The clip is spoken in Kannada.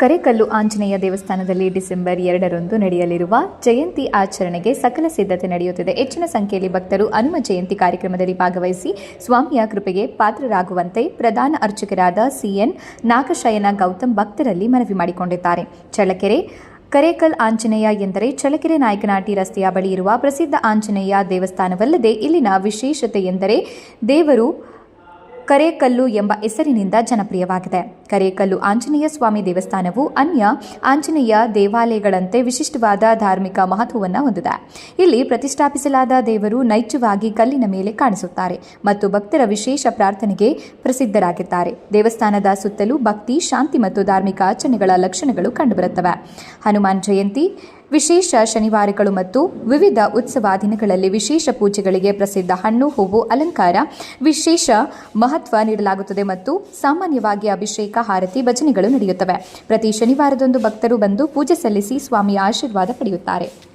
ಕರೇಕಲ್ಲು ಆಂಜನೇಯ ದೇವಸ್ಥಾನದಲ್ಲಿ ಡಿಸೆಂಬರ್ ಎರಡರಂದು ನಡೆಯಲಿರುವ ಜಯಂತಿ ಆಚರಣೆಗೆ ಸಕಲ ಸಿದ್ಧತೆ ನಡೆಯುತ್ತಿದೆ. ಹೆಚ್ಚಿನ ಸಂಖ್ಯೆಯಲ್ಲಿ ಭಕ್ತರು ಹನುಮ ಜಯಂತಿ ಕಾರ್ಯಕ್ರಮದಲ್ಲಿ ಭಾಗವಹಿಸಿ ಸ್ವಾಮಿಯ ಕೃಪೆಗೆ ಪಾತ್ರರಾಗುವಂತೆ ಪ್ರಧಾನ ಅರ್ಚಕರಾದ ಸಿಎನ್ ನಾಗಶಯನ ಗೌತಮ್ ಭಕ್ತರಲ್ಲಿ ಮನವಿ ಮಾಡಿಕೊಂಡಿದ್ದಾರೆ. ಚಳ್ಳಕೆರೆ, ಕರೇಕಲ್ ಆಂಜನೇಯ ಎಂದರೆ ಚಳ್ಳಕೆರೆ ನಾಯಕನಾಟಿ ರಸ್ತೆಯ ಬಳಿ ಇರುವ ಪ್ರಸಿದ್ಧ ಆಂಜನೇಯ ದೇವಸ್ಥಾನವಲ್ಲದೆ ಇಲ್ಲಿನ ವಿಶೇಷತೆ ಎಂದರೆ ದೇವರು ಕರೇಕಲ್ಲು ಎಂಬ ಹೆಸರಿನಿಂದ ಜನಪ್ರಿಯವಾಗಿದೆ. ಕರೇಕಲ್ಲು ಆಂಜನೇಯ ಸ್ವಾಮಿ ದೇವಸ್ಥಾನವು ಅನ್ಯ ಆಂಜನೇಯ ದೇವಾಲಯಗಳಂತೆ ವಿಶಿಷ್ಟವಾದ ಧಾರ್ಮಿಕ ಮಹತ್ವವನ್ನು ಹೊಂದಿದೆ. ಇಲ್ಲಿ ಪ್ರತಿಷ್ಠಾಪಿಸಲಾದ ದೇವರು ನೈಜವಾಗಿ ಕಲ್ಲಿನ ಮೇಲೆ ಕಾಣಿಸುತ್ತಾರೆ ಮತ್ತು ಭಕ್ತರ ವಿಶೇಷ ಪ್ರಾರ್ಥನೆಗೆ ಪ್ರಸಿದ್ಧರಾಗಿದ್ದಾರೆ. ದೇವಸ್ಥಾನದ ಸುತ್ತಲೂ ಭಕ್ತಿ, ಶಾಂತಿ ಮತ್ತು ಧಾರ್ಮಿಕ ಆಚರಣೆಗಳ ಲಕ್ಷಣಗಳು ಕಂಡುಬರುತ್ತವೆ. ಹನುಮಾನ್ ಜಯಂತಿ ವಿಶೇಷ ಶನಿವಾರಗಳು ಮತ್ತು ವಿವಿಧ ಉತ್ಸವ ದಿನಗಳಲ್ಲಿ ವಿಶೇಷ ಪೂಜೆಗಳಿಗೆ ಪ್ರಸಿದ್ಧ ಹಣ್ಣು, ಹೂವು, ಅಲಂಕಾರ, ವಿಶೇಷ ಮಹತ್ವ ನೀಡಲಾಗುತ್ತದೆ ಮತ್ತು ಸಾಮಾನ್ಯವಾಗಿ ಅಭಿಷೇಕ ಹಾರತಿ ಭಜನೆಗಳು ನಡೆಯುತ್ತವೆ. ಪ್ರತಿ ಶನಿವಾರದಂದು ಭಕ್ತರು ಬಂದು ಪೂಜೆ ಸಲ್ಲಿಸಿ ಸ್ವಾಮಿಯ ಆಶೀರ್ವಾದ ಪಡೆಯುತ್ತಾರೆ.